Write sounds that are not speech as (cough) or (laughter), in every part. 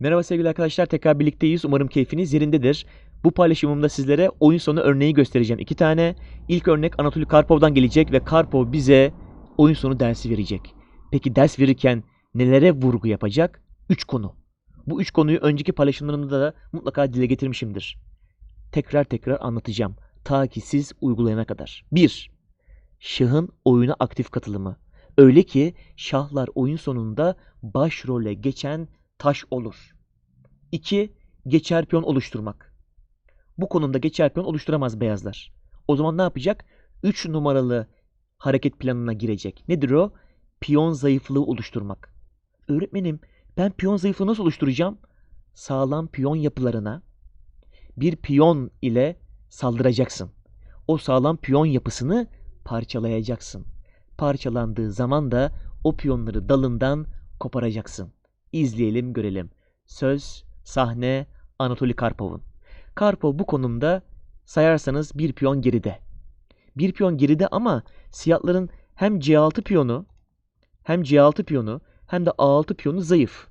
Merhaba sevgili arkadaşlar, tekrar birlikteyiz. Umarım keyfiniz yerindedir. Bu paylaşımımda sizlere oyun sonu örneği göstereceğim. iki tane. İlk örnek Anatoly Karpov'dan gelecek ve Karpov bize oyun sonu dersi verecek. Peki ders verirken nelere vurgu yapacak? Üç konu. Bu üç konuyu önceki paylaşımlarımda da mutlaka dile getirmişimdir. Tekrar tekrar anlatacağım. Ta ki siz uygulayana kadar. 1. Şahın oyuna aktif katılımı. Öyle ki şahlar oyun sonunda başrole geçen taş olur. 2. Geçer piyon oluşturmak. Bu konumda geçer piyon oluşturamaz beyazlar. O zaman ne yapacak? 3 numaralı hareket planına girecek. Nedir o? Piyon zayıflığı oluşturmak. Öğretmenim ben piyon zayıflığı nasıl oluşturacağım? Sağlam piyon yapılarına bir piyon ile saldıracaksın. O sağlam piyon yapısını parçalayacaksın. Parçalandığı zaman da o piyonları dalından koparacaksın. İzleyelim görelim. Söz, sahne Anatoly Karpov'un. Karpov bu konumda sayarsanız bir piyon geride. Bir piyon geride ama siyahların hem C6 piyonu hem C6 piyonu hem de A6 piyonu zayıf.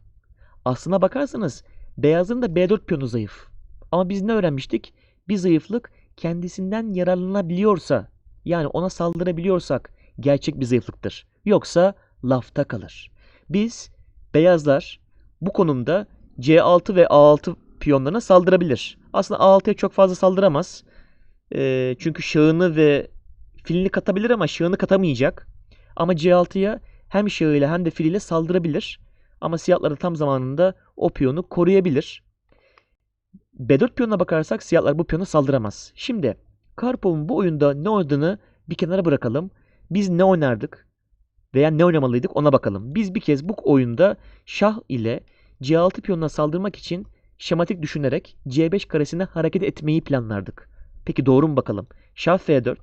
Aslına bakarsanız beyazın da B4 piyonu zayıf. Ama biz ne öğrenmiştik? Bir zayıflık kendisinden yararlanabiliyorsa yani ona saldırabiliyorsak gerçek bir zayıflıktır. Yoksa lafta kalır. Biz beyazlar bu konumda C6 ve A6 piyonlarına saldırabilir. Aslında A6'ya çok fazla saldıramaz. E, çünkü şahını ve filini katabilir ama şahını katamayacak. Ama C6'ya hem şahıyla hem de filiyle saldırabilir. Ama siyahlar da tam zamanında o piyonu koruyabilir. B4 piyonuna bakarsak siyahlar bu piyona saldıramaz. Şimdi Karpov'un bu oyunda ne oynadığını bir kenara bırakalım. Biz ne oynardık veya ne oynamalıydık ona bakalım. Biz bir kez bu oyunda şah ile C6 piyonuna saldırmak için şematik düşünerek C5 karesine hareket etmeyi planlardık. Peki doğru mu bakalım? Şah F4,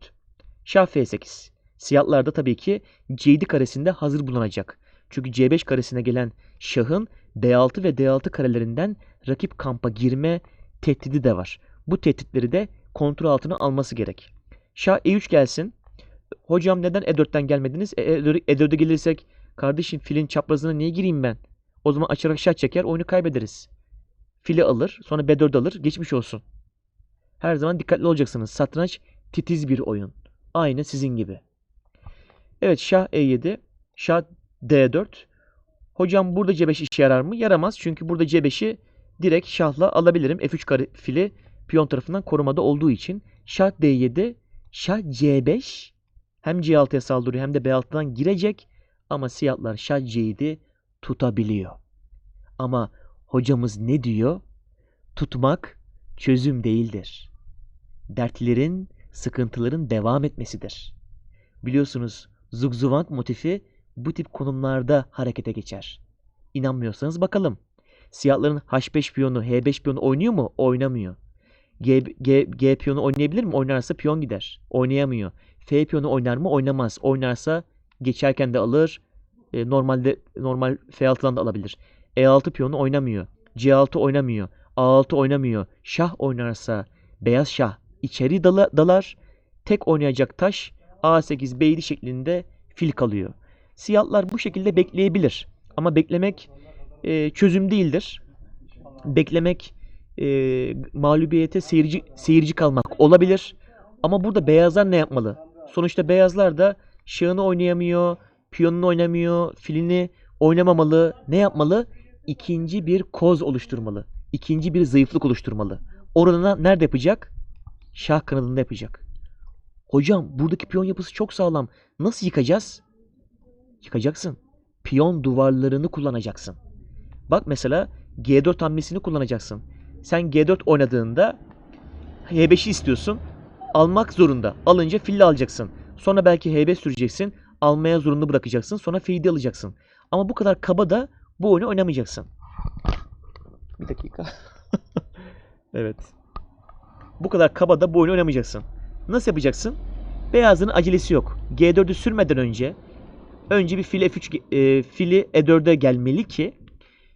Şah F8. Siyahlar da tabii ki C7 karesinde hazır bulunacak. Çünkü C5 karesine gelen şahın D6 ve D6 karelerinden rakip kampa girme tehdidi de var. Bu tehditleri de kontrol altına alması gerek. Şah E3 gelsin. Hocam neden E4'ten gelmediniz? E, E4'e gelirsek kardeşim filin çaprazına niye gireyim ben? O zaman açarak şah çeker oyunu kaybederiz. Fili alır sonra B4 alır geçmiş olsun. Her zaman dikkatli olacaksınız. Satranç titiz bir oyun. Aynı sizin gibi. Evet şah E7, şah D4. Hocam burada C5 işe yarar mı? Yaramaz. Çünkü burada C5'i direkt şahla alabilirim. F3 kare fili piyon tarafından korumada olduğu için. Şah D7, şah C5 hem C6'ya saldırıyor hem de B6'dan girecek. Ama siyahlar şah C7 tutabiliyor. Ama hocamız ne diyor? Tutmak çözüm değildir. Dertlerin, sıkıntıların devam etmesidir. Biliyorsunuz Zugzwang motifi bu tip konumlarda harekete geçer. İnanmıyorsanız bakalım. Siyahların H5 piyonu, H5 piyonu oynuyor mu? Oynamıyor. G, G, G piyonu oynayabilir mi? Oynarsa piyon gider. Oynayamıyor. F piyonu oynar mı? Oynamaz. Oynarsa geçerken de alır. E, normalde normal F6'dan da alabilir. E6 piyonu oynamıyor. C6 oynamıyor. A6 oynamıyor. Şah oynarsa beyaz şah içeri dala, dalar. Tek oynayacak taş A8 B7 şeklinde fil kalıyor. Siyahlar bu şekilde bekleyebilir. Ama beklemek e, çözüm değildir. Beklemek e, mağlubiyete seyirci, seyirci kalmak olabilir. Ama burada beyazlar ne yapmalı? Sonuçta beyazlar da şahını oynayamıyor, piyonunu oynamıyor, filini oynamamalı. Ne yapmalı? İkinci bir koz oluşturmalı. İkinci bir zayıflık oluşturmalı. Orada nerede yapacak? Şah kanadında yapacak. Hocam buradaki piyon yapısı çok sağlam. Nasıl yıkacağız? Yıkacaksın. Piyon duvarlarını kullanacaksın. Bak mesela G4 hamlesini kullanacaksın. Sen G4 oynadığında H5'i istiyorsun. Almak zorunda. Alınca fille alacaksın. Sonra belki H5 süreceksin. Almaya zorunda bırakacaksın. Sonra fade alacaksın. Ama bu kadar kaba da bu oyunu oynamayacaksın. Bir dakika. (laughs) evet. Bu kadar kaba da bu oyunu oynamayacaksın. Nasıl yapacaksın? Beyazın acelesi yok. G4'ü sürmeden önce önce bir fil F3 e, fili E4'e gelmeli ki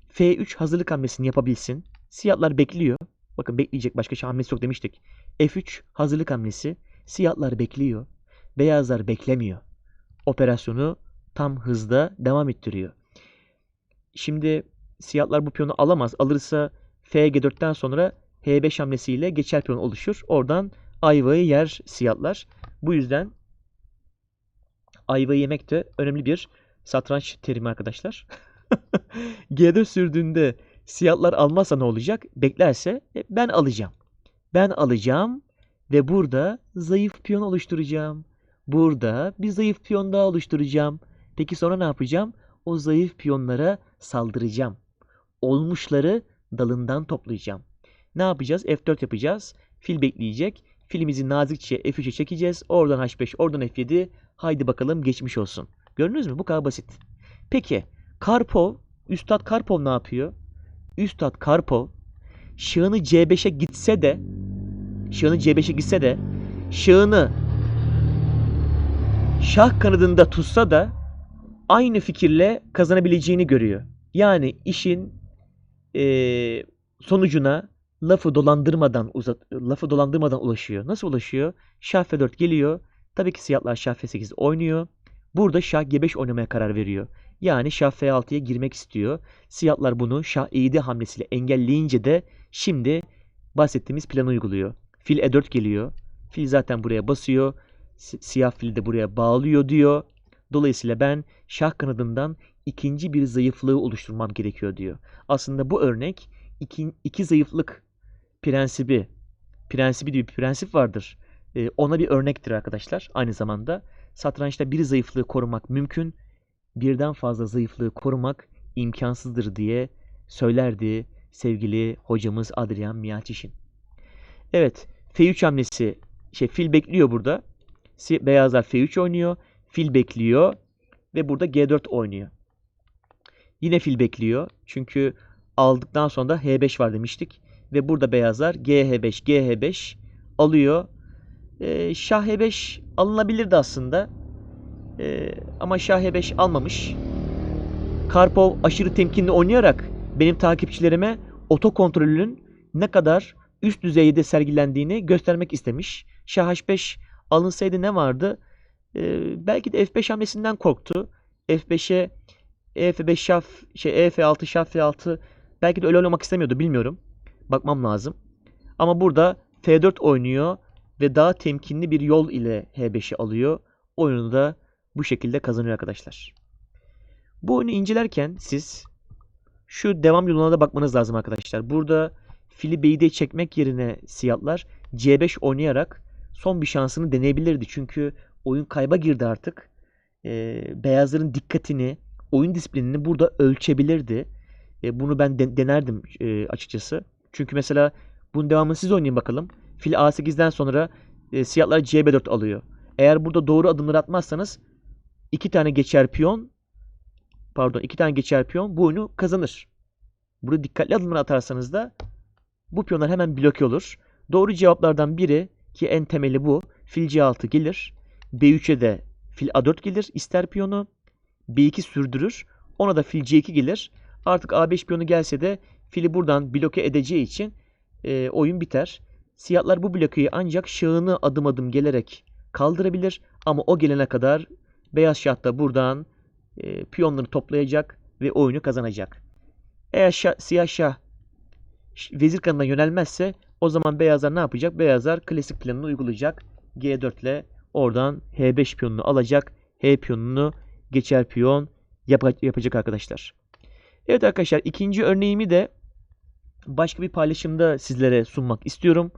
F3 hazırlık hamlesini yapabilsin. Siyahlar bekliyor. Bakın bekleyecek başka şey hamlesi yok demiştik. F3 hazırlık hamlesi. Siyahlar bekliyor. Beyazlar beklemiyor. Operasyonu tam hızda devam ettiriyor. Şimdi siyahlar bu piyonu alamaz. Alırsa F G4'ten sonra H5 hamlesiyle geçer piyon oluşur. Oradan ayvayı yer siyahlar. Bu yüzden ayvayı yemek de önemli bir satranç terimi arkadaşlar. (laughs) G4 sürdüğünde siyahlar almazsa ne olacak? Beklerse e, ben alacağım. Ben alacağım ve burada zayıf piyon oluşturacağım. Burada bir zayıf piyon daha oluşturacağım. Peki sonra ne yapacağım? O zayıf piyonlara saldıracağım. Olmuşları dalından toplayacağım. Ne yapacağız? F4 yapacağız. Fil bekleyecek. Filimizi nazikçe F3'e çekeceğiz. Oradan H5, oradan F7. Haydi bakalım geçmiş olsun. Gördünüz mü? Bu kadar basit. Peki Karpov, Üstad Karpov ne yapıyor? Üstad Karpov şahını C5'e gitse de şahını C5'e gitse de şahını şah kanadında tutsa da aynı fikirle kazanabileceğini görüyor. Yani işin eee, sonucuna lafı dolandırmadan uzat lafı dolandırmadan ulaşıyor. Nasıl ulaşıyor? Şah F4 geliyor. Tabii ki siyahlar Şah F8 oynuyor. Burada Şah G5 oynamaya karar veriyor. Yani Şah F6'ya girmek istiyor. Siyahlar bunu Şah E7 hamlesiyle engelleyince de şimdi bahsettiğimiz planı uyguluyor. Fil E4 geliyor. Fil zaten buraya basıyor. Si- Siyah fili de buraya bağlıyor diyor. Dolayısıyla ben şah kanadından ikinci bir zayıflığı oluşturmam gerekiyor diyor. Aslında bu örnek iki, iki zayıflık prensibi, prensibi diye bir prensip vardır. Ee, ona bir örnektir arkadaşlar. Aynı zamanda satrançta bir zayıflığı korumak mümkün, birden fazla zayıflığı korumak imkansızdır diye söylerdi sevgili hocamız Adrian Miyaçişin. Evet, F3 hamlesi, şey fil bekliyor burada. Beyazlar F3 oynuyor, fil bekliyor ve burada G4 oynuyor. Yine fil bekliyor. Çünkü aldıktan sonra da H5 var demiştik. Ve burada beyazlar GH5, GH5 alıyor. Ee, Şah H5 alınabilirdi aslında. Ee, ama Şah H5 almamış. Karpov aşırı temkinli oynayarak benim takipçilerime oto kontrolünün ne kadar üst düzeyde sergilendiğini göstermek istemiş. Şah H5 alınsaydı ne vardı? Ee, belki de F5 hamlesinden korktu. F5'e EF5 şah şey EF6 şah F6 belki de öyle oynamak istemiyordu bilmiyorum. Bakmam lazım. Ama burada F4 oynuyor ve daha temkinli bir yol ile H5'i alıyor. Oyunu da bu şekilde kazanıyor arkadaşlar. Bu oyunu incelerken siz şu devam yoluna da bakmanız lazım arkadaşlar. Burada fili B7'ye çekmek yerine siyahlar C5 oynayarak son bir şansını deneyebilirdi. Çünkü oyun kayba girdi artık. Ee, beyazların dikkatini, oyun disiplinini burada ölçebilirdi. E, bunu ben de- denerdim e, açıkçası. Çünkü mesela bunun devamını siz oynayın bakalım. Fil A8'den sonra e, siyahlar CB4 alıyor. Eğer burada doğru adımlar atmazsanız iki tane geçer piyon pardon iki tane geçer piyon bu oyunu kazanır. Burada dikkatli adımlar atarsanız da bu piyonlar hemen bloke olur. Doğru cevaplardan biri ki en temeli bu. Fil C6 gelir. B3'e de fil A4 gelir. ister piyonu. B2 sürdürür. Ona da fil C2 gelir. Artık A5 piyonu gelse de fili buradan bloke edeceği için e, oyun biter. Siyahlar bu blokeyi ancak şahını adım adım gelerek kaldırabilir. Ama o gelene kadar beyaz şah da buradan e, piyonları toplayacak ve oyunu kazanacak. Eğer şah, siyah şah vezir kanadına yönelmezse o zaman beyazlar ne yapacak? Beyazlar klasik planını uygulayacak. G4 ile oradan H5 piyonunu alacak. H piyonunu geçer piyon yapa- yapacak arkadaşlar. Evet arkadaşlar ikinci örneğimi de başka bir paylaşımda sizlere sunmak istiyorum.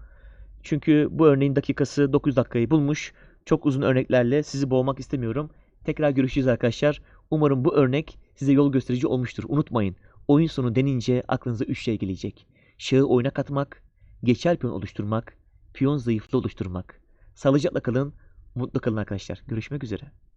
Çünkü bu örneğin dakikası 9 dakikayı bulmuş. Çok uzun örneklerle sizi boğmak istemiyorum. Tekrar görüşeceğiz arkadaşlar. Umarım bu örnek size yol gösterici olmuştur. Unutmayın. Oyun sonu denince aklınıza 3 şey gelecek. Şahı oyuna katmak, geçer piyon oluşturmak, piyon zayıflığı oluşturmak. Sağlıcakla kalın, mutlu kalın arkadaşlar. Görüşmek üzere.